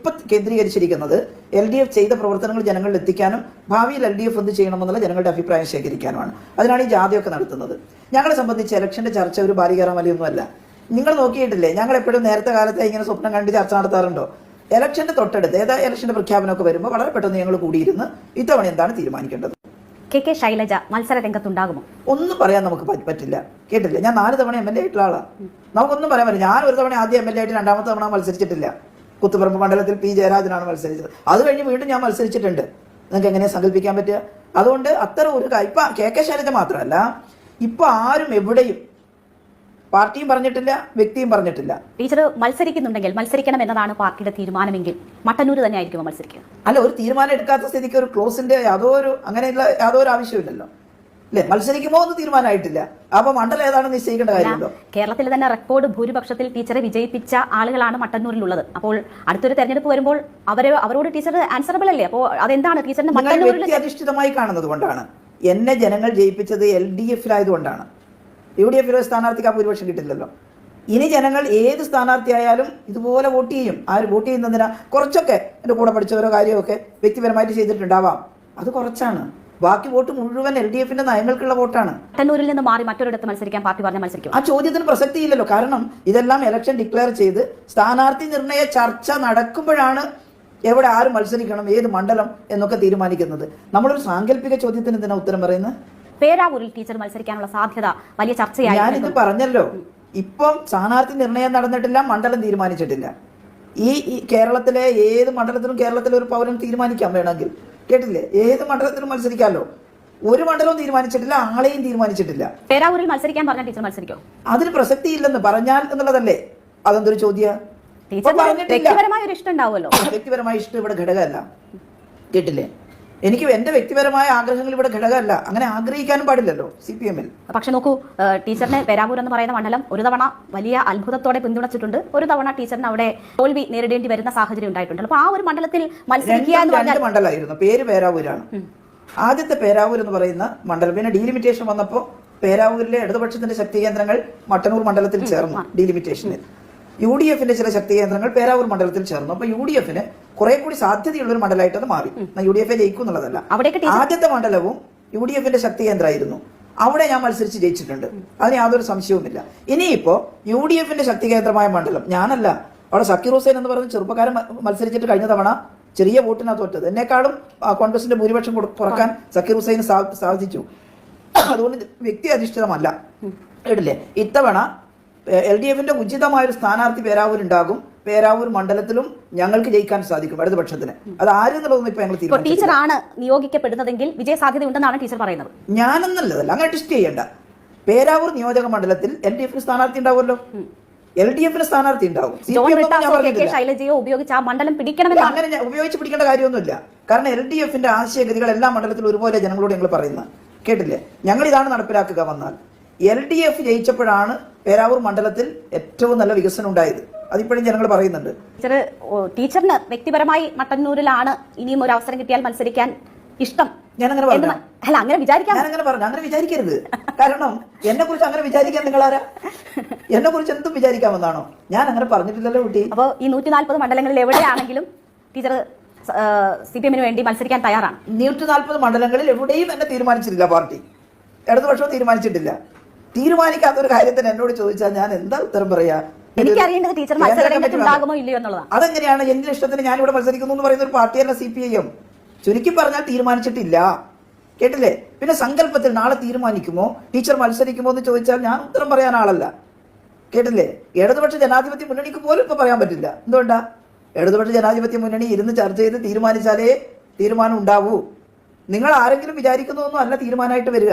ഇപ്പൊ കേന്ദ്രീകരിച്ചിരിക്കുന്നത് L D F ചെയ്ത പ്രവർത്തനങ്ങൾ ജനങ്ങളിൽ എത്തിക്കാനും ഭാവിയിൽ എൽ ഡി എഫ് എന്ത് ചെയ്യണമെന്നുള്ള ജനങ്ങളുടെ അഭിപ്രായം ശേഖരിക്കാനുമാണ്. അതിനാണ് ഈ ജാഥയൊക്കെ നടത്തുന്നത്. ഞങ്ങളെ സംബന്ധിച്ച് ഇലക്ഷന്റെ ചർച്ച ഒരു ബാലികേറാമലയൊന്നുമല്ല നിങ്ങൾ നോക്കിയിട്ടില്ലേ? ഞങ്ങൾ എപ്പോഴും നേരത്തെ കാലത്തെ ഇങ്ങനെ സ്വപ്നം കണ്ട് ചർച്ച നടത്താറുണ്ടോ? ഇലക്ഷന്റെ തൊട്ടടുത്ത് ഏതാ ഇലക്ഷന്റെ പ്രഖ്യാപനമൊക്കെ വരുമ്പോൾ വളരെ പെട്ടെന്ന് ഞങ്ങൾ കൂടിയിരുന്ന് ഇത്തവണ എന്താണ് തീരുമാനിക്കേണ്ടത്? കെ കെ ശൈലജ മത്സര രംഗത്തുണ്ടാകുമോ ഒന്നും പറയാൻ നമുക്ക് പറ്റില്ല. കേട്ടില്ല? ഞാൻ നാല് തവണ എം എൽ എ ആയിട്ടുള്ള ആളാണ് നമുക്കൊന്നും പറയാൻ പറ്റില്ല. ഞാൻ ഒരു തവണ ആദ്യം എം എൽ എ ആയിട്ട് രണ്ടാമത്തെ തവണ മത്സരിച്ചിട്ടില്ല. കുത്തുപറമ്പ് മണ്ഡലത്തിൽ പി ജയരാജനാണ് മത്സരിച്ചത്. അത് കഴിഞ്ഞ് വീണ്ടും ഞാൻ മത്സരിച്ചിട്ടുണ്ട്. നിങ്ങൾക്ക് എങ്ങനെ സങ്കല്പിക്കാൻ പറ്റുക? അതുകൊണ്ട് അത്ര ഒരു കാര്യം ഇപ്പൊ കെ കെ ശൈലജ മാത്രമല്ല ഇപ്പൊ ആരും എവിടെയും പാർട്ടിയും പറഞ്ഞിട്ടില്ല വ്യക്തിയും പറഞ്ഞിട്ടില്ല. ടീച്ചർ മത്സരിക്കുന്നുണ്ടെങ്കിൽ മത്സരിക്കണം എന്നതാണ് പാർട്ടിയുടെ തീരുമാനമെങ്കിൽ മട്ടന്നൂർ തന്നെ ആയിരിക്കും മത്സരിക്കുക? അല്ല ഒരു തീരുമാനം എടുക്കാത്ത സ്ഥിതിക്ക് ഒരു ക്ലോസിന്റെ യാതൊരു അങ്ങനെയുള്ള യാതൊരു ആവശ്യമില്ലല്ലോ അല്ലെ? മത്സരിക്കുമോ എന്ന് തീരുമാനമായിട്ടില്ല. അപ്പൊ മണ്ഡലം ഏതാണെന്ന് നിശ്ചയിക്കേണ്ട കാര്യമുണ്ടോ കേരളത്തിൽ തന്നെ റെക്കോർഡ് ഭൂരിപക്ഷത്തിൽ ടീച്ചറെ വിജയിപ്പിച്ച ആളുകളാണ് മട്ടന്നൂരിലുള്ളത്. അപ്പോൾ അടുത്തൊരു തെരഞ്ഞെടുപ്പ് വരുമ്പോൾ അവരെ അവരോട് ടീച്ചർ ആൻസറബിൾ അല്ലേ? അപ്പോൾ അതെന്താണ്? ടീച്ചറിന്റെ മട്ടന്നൂരിൽ അധിഷ്ഠിതമായി കാണുന്നത് കൊണ്ടാണ്. എന്നെ ജനങ്ങൾ ജയിപ്പിച്ചത് എൽ ഡി എഫിലായതുകൊണ്ടാണ് യു ഡി എഫിലെ സ്ഥാനാർത്ഥിക്ക് ആ ഭൂരിപക്ഷം കിട്ടില്ലല്ലോ ഇനി ജനങ്ങൾ ഏത് സ്ഥാനാർത്ഥിയായാലും ഇതുപോലെ വോട്ട് ചെയ്യും. ആര് വോട്ട് ചെയ്യുന്നതിനാ കുറച്ചൊക്കെ എന്റെ കൂടെ പഠിച്ചവരോ കാര്യമൊക്കെ വ്യക്തിപരമായിട്ട് ചെയ്തിട്ടുണ്ടാവാം. അത് കുറച്ചാണ്. ബാക്കി വോട്ട് മുഴുവൻ എൽ ഡി എഫിന്റെ നയങ്ങൾക്കുള്ള വോട്ടാണ്. കണ്ണൂരിൽ നിന്ന് മാറി മറ്റൊരിടത്ത് മത്സരിക്കാൻ പാർട്ടി പറഞ്ഞ മത്സരിക്കും. ആ ചോദ്യത്തിന് പ്രസക്തിയില്ലല്ലോ. കാരണം ഇതെല്ലാം ഇലക്ഷൻ ഡിക്ലെയർ ചെയ്ത് സ്ഥാനാർത്ഥി നിർണയ ചർച്ച നടക്കുമ്പോഴാണ് എവിടെ ആര് മത്സരിക്കണം ഏത് മണ്ഡലം എന്നൊക്കെ തീരുമാനിക്കുന്നത്. നമ്മളൊരു സാങ്കല്പിക ചോദ്യത്തിന് എന്തിനാ ഉത്തരം പറയുന്നത്? പേരാവൂരിൽ ടീച്ചർ മത്സരിക്കാനുള്ള സാധ്യത വലിയ ചർച്ചയായി. ഞാനിത് പറഞ്ഞല്ലോ. ഇപ്പം സ്ഥാനാർത്ഥി നിർണയം നടന്നിട്ടില്ല മണ്ഡലം തീരുമാനിച്ചിട്ടില്ല. ഈ കേരളത്തിലെ ഏത് മണ്ഡലത്തിലും കേരളത്തിലെ ഒരു പൗരൻ തീരുമാനിക്കാൻ വേണമെങ്കിൽ. കേട്ടില്ലേ? ഏത് മണ്ഡലത്തിലും മത്സരിക്കാമല്ലോ ഒരു മണ്ഡലവും തീരുമാനിച്ചിട്ടില്ല ആളെയും തീരുമാനിച്ചിട്ടില്ല. പേരാവൂരിൽ മത്സരിക്കാൻ പറഞ്ഞ ടീച്ചർ മത്സരിക്കോ? അതിന് പ്രസക്തിയില്ലെന്ന് പറഞ്ഞാൽ എന്നുള്ളതല്ലേ? അതെന്തൊരു ചോദ്യ? വ്യക്തിപരമായ ഇഷ്ടം ഇവിടെ ഘടകമല്ല. കേട്ടില്ലേ? എനിക്ക് എന്റെ വ്യക്തിപരമായ ആഗ്രഹങ്ങൾ ഇവിടെ ഘടകമല്ല. അങ്ങനെ ആഗ്രഹിക്കാനും പാടില്ലല്ലോ സി പി എമ്മിൽ പക്ഷെ നോക്കൂ ടീച്ചറിനെ പേരാമൂർ എന്ന് പറയുന്ന മണ്ഡലം ഒരു തവണ വലിയ അത്ഭുതത്തോടെ പിന്തുണച്ചിട്ടുണ്ട്. ഒരു തവണ ടീച്ചറിന് അവിടെ തോൽവി നേരിടേണ്ടി വരുന്ന സാഹചര്യം ഉണ്ടായിട്ടുണ്ട്. അപ്പൊ ആ ഒരു മണ്ഡലത്തിൽ മത്സരിക്കുക മണ്ഡലമായിരുന്നു. പേര് പേരാവൂരാണ്. ആദ്യത്തെ പേരാവൂർ എന്ന് പറയുന്ന മണ്ഡലം പിന്നെ ഡീലിമിറ്റേഷൻ വന്നപ്പോൾ പേരാവൂരിലെ ഇടതുപക്ഷത്തിന്റെ ശക്തി കേന്ദ്രങ്ങൾ മട്ടന്നൂർ മണ്ഡലത്തിൽ ചേർന്നു ഡീലിമിറ്റേഷനിൽ. യു ഡി എഫിന്റെ ചില ശക്തി കേന്ദ്രങ്ങൾ പേരാവൂർ മണ്ഡലത്തിൽ ചേർന്നു. അപ്പൊ യു ഡി എഫിന് കുറെ കൂടി സാധ്യതയുള്ള ഒരു മണ്ഡലമായിട്ട് അത് മാറി. യു ഡി എഫ് ജയിക്കും എന്നുള്ളതല്ല. ആദ്യത്തെ മണ്ഡലവും യു ഡി എഫിന്റെ ശക്തി കേന്ദ്രമായിരുന്നു അവിടെ ഞാൻ മത്സരിച്ച് ജയിച്ചിട്ടുണ്ട്. അതിന് യാതൊരു സംശയവുമില്ല. ഇനിയിപ്പോ യു ഡി എഫിന്റെ ശക്തി കേന്ദ്രമായ മണ്ഡലം ഞാനല്ല അവിടെ സക്കീർ ഹുസൈൻ എന്ന് പറയുന്ന ചെറുപ്പക്കാരൻ മത്സരിച്ചിട്ട് കഴിഞ്ഞ തവണ ചെറിയ വോട്ടിനാ തോറ്റത് എന്നെക്കാളും കോൺഗ്രസിന്റെ ഭൂരിപക്ഷം കുറയ്ക്കാൻ സക്കീർ ഹുസൈന് സാധിച്ചു. അതുകൊണ്ട് വ്യക്തി അധിഷ്ഠിതമല്ല. കേട്ടില്ലേ? ഇത്തവണ എൽ ഡി എഫിന്റെ ഉചിതമായ ഒരു സ്ഥാനാർത്ഥി പേരാവൂർ ഉണ്ടാകും പേരാവൂർ മണ്ഡലത്തിലും ഞങ്ങൾക്ക് ജയിക്കാൻ സാധിക്കും ഇടതുപക്ഷത്തിന്. അത് ആരെന്നുള്ളതൊന്നും ഇപ്പൊ ഞങ്ങൾ ടീച്ചറാണ് നിയോഗിക്കപ്പെടുന്നതെങ്കിൽ വിജയ സാധ്യത ഉണ്ടെന്നാണ് ടീച്ചർ പറയുന്നത്. ഞാനെന്നല്ലതല്ല അങ്ങനെ ടെസ്റ്റ് ചെയ്യണ്ട. പേരാവൂർ നിയോജക മണ്ഡലത്തിൽ എൽ ഡി എഫിന് സ്ഥാനാർത്ഥി ഉണ്ടാവുമല്ലോ. എൽ ഡി എഫിന് സ്ഥാനാർത്ഥി ഉണ്ടാവും. ശൈലജയോ ഉപയോഗിച്ച് ആ മണ്ഡലം അങ്ങനെ ഉപയോഗിച്ച് പിടിക്കേണ്ട കാര്യമൊന്നുമില്ല. കാരണം എൽ ഡി എഫിന്റെ ആശയഗതികൾ എല്ലാ മണ്ഡലത്തിലും ഒരുപോലെ ജനങ്ങളോട് ഞങ്ങൾ പറയുന്നത്. കേട്ടില്ലേ? ഞങ്ങൾ ഇതാണ് നടപ്പിലാക്കുക വന്നാൽ. എൽ ഡി എഫ് ജയിച്ചപ്പോഴാണ് പേരാവൂർ മണ്ഡലത്തിൽ ഏറ്റവും നല്ല വികസനം ഉണ്ടായത്. അതിപ്പോഴും ജനങ്ങൾ പറയുന്നുണ്ട്. ടീച്ചർ ടീച്ചറിന് വ്യക്തിപരമായി മട്ടന്നൂരിലാണ് ഇനിയും ഒരു അവസരം കിട്ടിയാൽ മത്സരിക്കാൻ ഇഷ്ടം ഞാൻ അങ്ങനെ പറഞ്ഞു അല്ല അങ്ങനെ വിചാരിക്കാം. ഞാൻ അങ്ങനെ പറഞ്ഞു അങ്ങനെ വിചാരിക്കരുത്. കാരണം എന്നെ കുറിച്ച് അങ്ങനെ വിചാരിക്കാൻ ആരാ എന്നെ കുറിച്ച് എന്തും വിചാരിക്കാമെന്നാണോ ഞാൻ അങ്ങനെ പറഞ്ഞിട്ടില്ലല്ലോ കുട്ടി. അപ്പോൾ ഈ നൂറ്റി നാൽപ്പത് മണ്ഡലങ്ങളിൽ എവിടെയാണെങ്കിലും ടീച്ചർ സി പി എമ്മിന് വേണ്ടി മത്സരിക്കാൻ തയ്യാറാണ്. നൂറ്റി നാൽപ്പത് മണ്ഡലങ്ങളിൽ എവിടെയും എന്നെ തീരുമാനിച്ചിട്ടില്ല പാർട്ടി. ഇടതുപക്ഷവും തീരുമാനിച്ചിട്ടില്ല. തീരുമാനിക്കാത്ത ഒരു കാര്യത്തിന് എന്നോട് ചോദിച്ചാൽ ഞാൻ എന്താ ഉത്തരം പറയാ? എനിക്കറിയേണ്ടത് ടീച്ചർ ഇല്ലയോ എന്നുള്ളതാണ് അതെങ്ങനെയാണ് എന്റെ ഇഷ്ടത്തിന് ഞാൻ ഇവിടെ മത്സരിക്കുന്നു എന്ന് പറയുന്ന ഒരു പാർട്ടിയല്ല സി പി ഐ എം ചുരുക്കി പറഞ്ഞാൽ തീരുമാനിച്ചിട്ടില്ല. കേട്ടില്ലേ? പിന്നെ സങ്കല്പത്തിൽ നാളെ തീരുമാനിക്കുമോ? ടീച്ചർ മത്സരിക്കുമോ എന്ന് ചോദിച്ചാൽ ഞാൻ ഉത്തരം പറയാൻ ആളല്ല. കേട്ടില്ലേ? ഇടതുപക്ഷ ജനാധിപത്യ മുന്നണിക്ക് പോലും ഇപ്പൊ പറയാൻ പറ്റില്ല. എന്തുകൊണ്ടാ? ഇടതുപക്ഷ ജനാധിപത്യ മുന്നണി ഇരുന്ന് ചർച്ച ചെയ്ത് തീരുമാനിച്ചാലേ തീരുമാനം ഉണ്ടാവൂ. നിങ്ങൾ ആരെങ്കിലും വിചാരിക്കുന്നതൊന്നും അല്ല തീരുമാനമായിട്ട് വരിക.